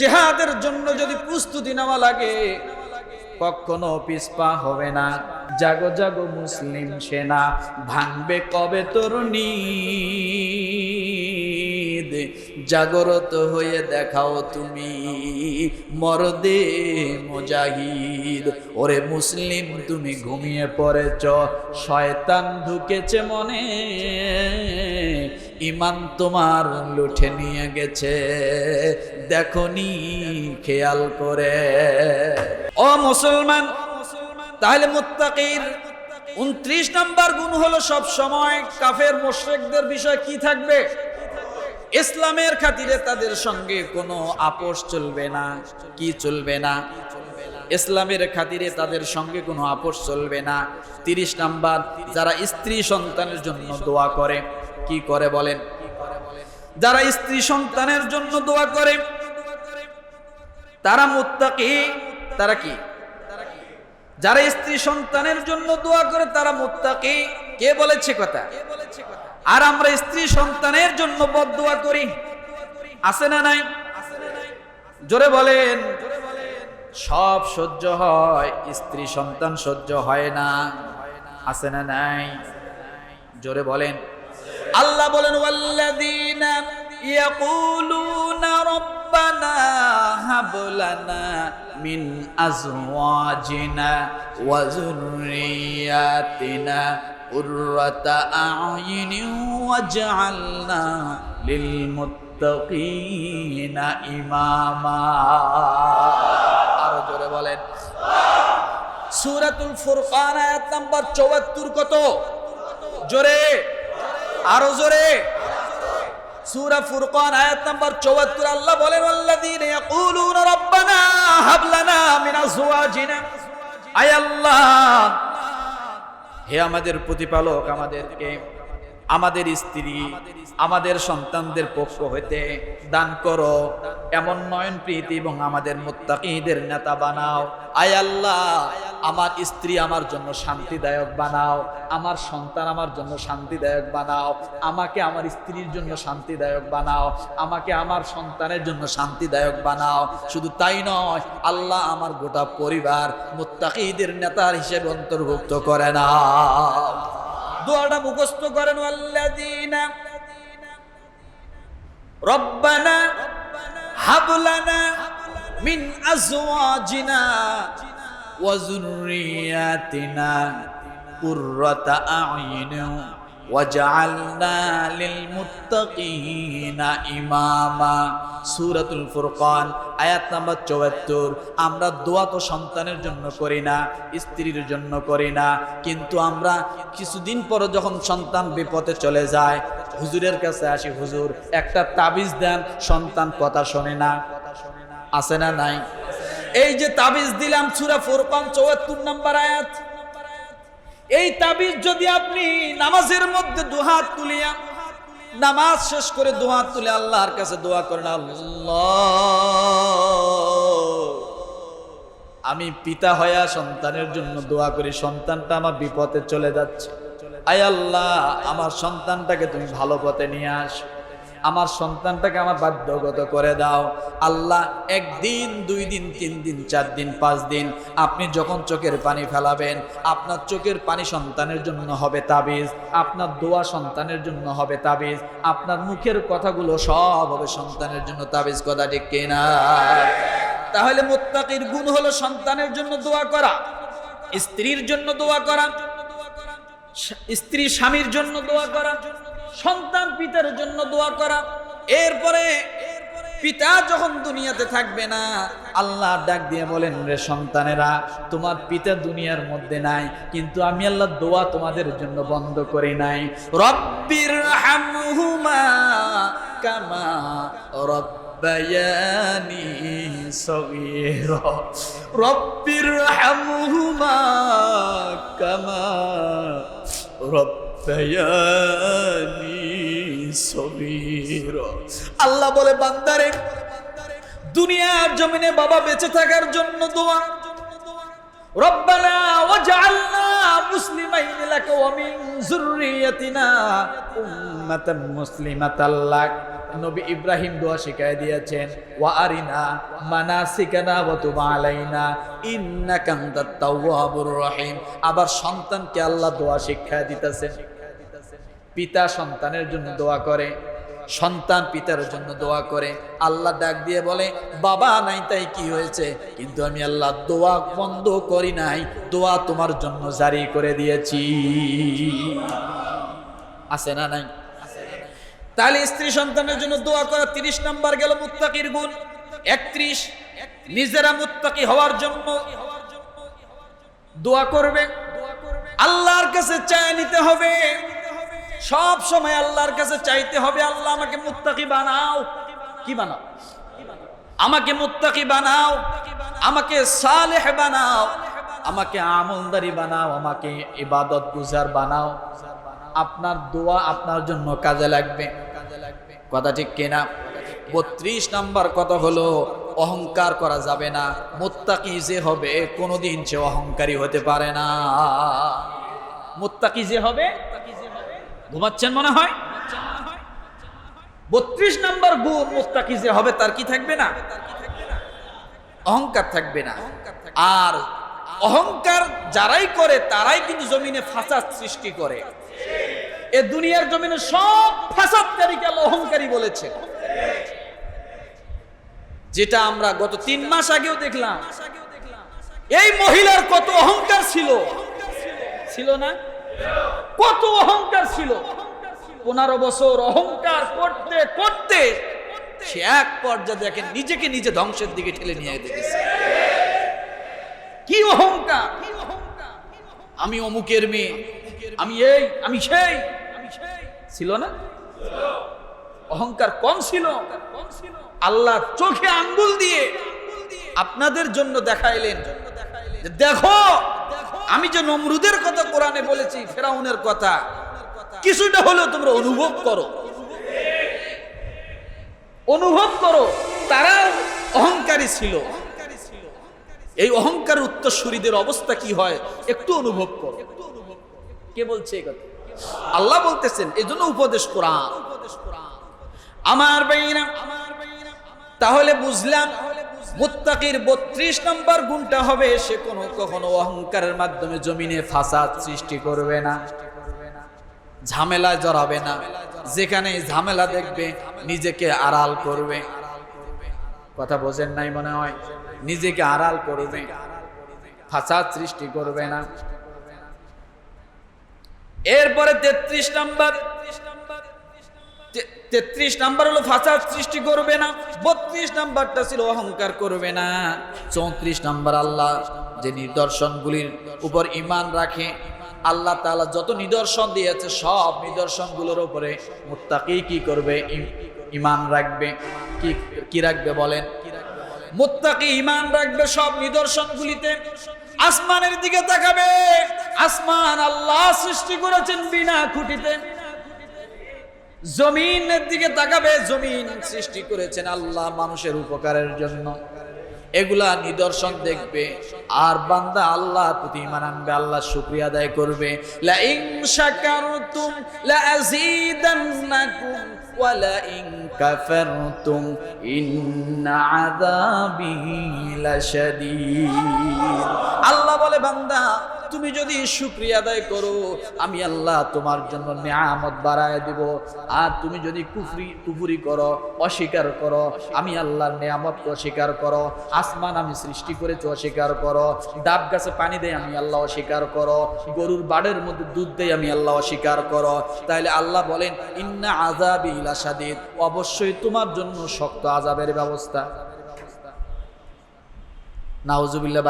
জেহাদের জন্য যদি প্রস্তুতি নেওয়া লাগে, কখনো পিসপা হবে না। জাগো জাগো মুসলিম সেনা, ভাঙবে কবে তরুণী? জাগরত হয়ে দেখাও তুমি। মরদে মুজাহিদ, ওরে মুসলিম, তুমি ঘুমিয়ে পড়েছ। শয়তান ঢুকেছে মনে ইমান তোমার লুঠে নিয়ে গেছে। দেখনি খেয়াল করে। ও মুসলমান, তাহলে মুত্তাকির উনত্রিশ নম্বর গুণ হলো সব সময় কাফের মোশরেকদের বিষয় কি থাকবে? ইসলামের খাতিরে তাদের সঙ্গে কোনো আপোষ চলবে না। কি চলবে না? ইসলামের খাতিরে তাদের সঙ্গে কোনো আপোষ চলবে না। তিরিশ নাম্বার, যারা স্ত্রী সন্তানের জন্য দোয়া করে, কি করে বলেন? যারা স্ত্রী সন্তানের জন্য দোয়া করে, তারা মুত্তাকি, তারা কি? যারা স্ত্রী সন্তানের জন্য দোয়া করে, তারা মুত্তাকি। কে বলেছে কথা? আর আমরা স্ত্রী সন্তানের জন্য বদদোয়া করি। আছে না নাই? জোরে বলেন। সব সহ্য হয়, স্ত্রী সন্তান সহ্য হয় না। আছে না নাই? জোরে বলেন। আল্লাহ বলেন, ওয়াল্লাযীনা মিন আজওয়াজিনা আরও জোরে নাম্বার 74 কত? জোরে। আরও জোরে। সূরা ফুরকান আয়াত নাম্বার 74 আল্লাহ বলেন, আল্লাযীনা ইয়াকুলুনা রাব্বানা হাব লানা মিন আজওয়াজিনা আয় আল্লাহ। হে আমাদের প্রতিপালক আমাদেরকে আমাদের স্ত্রী, আমাদের সন্তানদের পক্ষ হইতে দান করো। এমন নয়ন প্রীতি এবং আমাদের মুত্তাকিদের নেতা বানাও। আয় আল্লাহ, আমার স্ত্রী আমার জন্য শান্তিদায়ক বানাও। আমার সন্তান আমার জন্য শান্তিদায়ক বানাও। আমাকে আমার স্ত্রীর জন্য শান্তিদায়ক বানাও। আমাকে আমার সন্তানের জন্য শান্তিদায়ক বানাও। শুধু তাই নয়, আল্লাহ আমার গোটা পরিবার মুত্তাকিদের নেতার হিসেবে অন্তর্ভুক্ত করে না। দোয়াটা মুখস্থ করেন রব্বানা হাবলানা মিন আজওয়াজিনা ওয়া যুররিয়াতিনা কুররাতা আ'য়ুনিন লিল মুত্তাকিনা ইমামা সূরাতুল আয়াত নাম্বার 74 আমরা দোয়া তো সন্তানের জন্য করি না, স্ত্রীর জন্য করি না, কিন্তু আমরা কিছুদিন পর যখন সন্তান বিপদে চলে যায়, হুজুরের কাছে আসি, হুজুর, একটা তাবিজ দেন, সন্তান কথা শোনে না। আছে না নাই? এই যে তাবিজ দিলাম সূরা ফুরকান 74 নাম্বার আয়াত। এই তাবিজ যদি আপনি নামাজের মধ্যে দুহাত তুলিয়া নামাজ শেষ করে দুহাত তুলে আল্লাহর কাছে দোয়া করেন, আল্লাহ, আমি পিতা হইয়া সন্তানের জন্য দোয়া করি, সন্তানটা আমার বিপদে চলে যাচ্ছে। আয় আল্লাহ, আমার সন্তানটাকে তুমি ভালো পথে নিয়ে আস। আমার সন্তানটাকে আমার বাধ্যগত করে দাও। আল্লাহ একদিন, দুই দিন, তিন দিন, চার দিন, পাঁচ দিন আপনি যখন চোখের পানি ফেলাবেন, আপনার চোখের পানি সন্তানের জন্য হবে তাবিজ, আপনার দোয়া সন্তানের জন্য হবে তাবিজ, আপনার মুখের কথাগুলো সব হবে সন্তানের জন্য তাবিজ, কথা ঠিক কিনা? তাহলে মোত্তাকির গুণ হলো সন্তানের জন্য দোয়া করা, স্ত্রীর জন্য দোয়া করা, স্ত্রী স্বামীর জন্য দোয়া করা সন্তান পিতার জন্য দোয়া করা। এরপরে পিতা যখন দুনিয়াতে থাকবে না, আল্লাহ ডাক দিয়ে বলেন, রে সন্তানেরা, তোমার পিতা দুনিয়ার মধ্যে নাই, কিন্তু আমি আল্লাহ দোয়া তোমাদের জন্য বন্ধ করি নাই। রব্বির হামহুমা কামা রব্বায়ানি সগীর। রব্বির হামহুমা কামা রব্বায়ানি আল্লাহ বলে, বান্দারে, দুনিয়ার জমিনে বাবা বেঁচে থাকার জন্য দোয়া। ওয়া আবার সন্তানকে আল্লাহ দোয়া শিক্ষা দিতেছেন। পিতা সন্তানের জন্য দোয়া করে, সন্তান পিতার জন্য দোয়া করে। আল্লাহ ডাক দিয়ে বলে, বাবা, নাই তাই কি হয়েছে? কিন্তু আমি আল্লাহ দোয়া বন্ধ করি নাই, দোয়া তোমার জন্য জারি করে দিয়েছি। আছে না নাই? তাহলে স্ত্রী সন্তানের জন্য দোয়া করা তিরিশ নাম্বার গেল মুত্তাকির গুণ। একত্রিশ, নিজেরা মুত্তাকি হওয়ার জন্য দোয়া করবে। আল্লাহর কাছে চায় নিতে হবে। সব সময় আল্লাহর কাছে চাইতে হবে, আল্লাহ আমাকে মুত্তাকি বানাও। কি বানাও? আমাকে মুত্তাকি বানাও, আমাকে সালেহ বানাও, আমাকে আমলদারি বানাও, আমাকে ইবাদত গুজার বানাও। আপনার দোয়া আপনার জন্য কাজে লাগবে। কথা ঠিক কিনা? বত্রিশ নাম্বার কথা হলো, অহংকার করা যাবে না। মোত্তাকি যে হবে, কোনোদিন সে অহংকারী হতে পারে না। মোত্তাকি যে হবে ঘুমাচ্ছেন মনে হয়? বত্রিশ নম্বর গুণ মোত্তাকি যে হবে, তার কি থাকবে না? অহংকার থাকবে না। আর অহংকার যারাই করে, তারাই কিন্তু জমিনে ফাসাদ সৃষ্টি করে। এ দুনিয়ার জমিনে সব ফাসাদকারীকে অহংকারী বলেছে। যেটা আমরা গত তিন মাস আগেও দেখলাম। এই মহিলার কত অহংকার ছিল? ছিল না? কত অহংকার ছিল। পনেরো বছর অহংকার করতে করতে সে এক পর্যায়ে দেখেন নিজেকে নিজে ধ্বংসের দিকে ঠেলে নিয়ে দেখেছে কি অহংকার? আমি অমুকের মেয়ে। আমি এই, আমি সেই। ছিল না? অহংকার কম ছিল। আল্লাহ চোখে আঙ্গুল দিয়ে আপনাদের জন্য দেখাইলেন দেখো আমি যে নমরুদের কথা কোরআনে বলেছি, ফেরাউনের কথা, কিছুটা হলেও তোমরা অনুভব করো। অনুভব করো তারা অহংকারী ছিল। এই অহংকার উত্তরসূরিদের অবস্থা কি হয়, একটু অনুভব করো। কে বলছে আল্লাহ বলতেছেন, এই জন্য উপদেশ কোরআন। আমার বাইরা তাহলে বুঝলাম মুত্তাকির বত্রিশ নম্বর গুণটা হবে, সে কোনো কখনো অহংকারের মাধ্যমে জমিনে ফাসাদ সৃষ্টি করবে না। ঝামেলায় জড়াবে না। যেখানে ঝামেলা দেখবে, নিজেকে আড়াল করবে। কথা বোঝেন নাই মনে হয়? নিজেকে আড়াল করবে। ফাসাদ সৃষ্টি করবে না। এরপরে তেত্রিশ নাম্বার তেত্রিশ নাম্বার হলো ফাসাদ সৃষ্টি করবে না, বত্রিশ নাম্বারটা ছিল অহংকার করবে না। চৌত্রিশ নাম্বার আল্লাহ যে নিদর্শনগুলির উপর ইমান রাখে, আল্লাহ তাআলা যত নিদর্শন দিয়েছে, সব নিদর্শনগুলোর উপরে মুত্তাকি কি করবে ইমান রাখবে, কি কি রাখবে বলেন? মুত্তাকি ইমান রাখবে সব নিদর্শনগুলিতে, আসমানের দিকে তাকাবে, আসমান আল্লাহ সৃষ্টি করেছেন বিনা খুঁটিতে। জমিনের দিকে তাকাবে, জমিন সৃষ্টি করেছেন আল্লাহ মানুষের উপকারের জন্য। এগুলা নিদর্শন দেখবে, আর বান্দা আল্লাহ প্রতি ইমান আনবে, আল্লাহ শুক্রিয়া আদায় করবে। লা ইন শাকারতুম লা আযীদান্নাকুম ওয়া লা ইন কাফারতুম, ইন্না আযাবি লাশাদীদ। আল্লাহ বলে, বান্দা তুমি যদি শুক্রিয়া আদায় করো, আমি আল্লাহ তোমার জন্য নিয়ামত বাড়ায় দিব। আর তুমি যদি কুফরি, কুফুরি করো, অস্বীকার করো, আমি আল্লাহর নিয়ামত অস্বীকার করো, আসমান আমি সৃষ্টি করেছি অস্বীকার করো, ডাব গাছে পানি দেয় আমি আল্লাহ অস্বীকার করো, গরুর বাড়ের মধ্যে দুধ দেয় আমি আল্লাহ অস্বীকার করো। তাইলে আল্লাহ বলেন, ইন্না আজাবি ইলাসাদিদ অবশ্যই তোমার জন্য শক্ত আজাবের ব্যবস্থা। নাউজুবিল্লাহ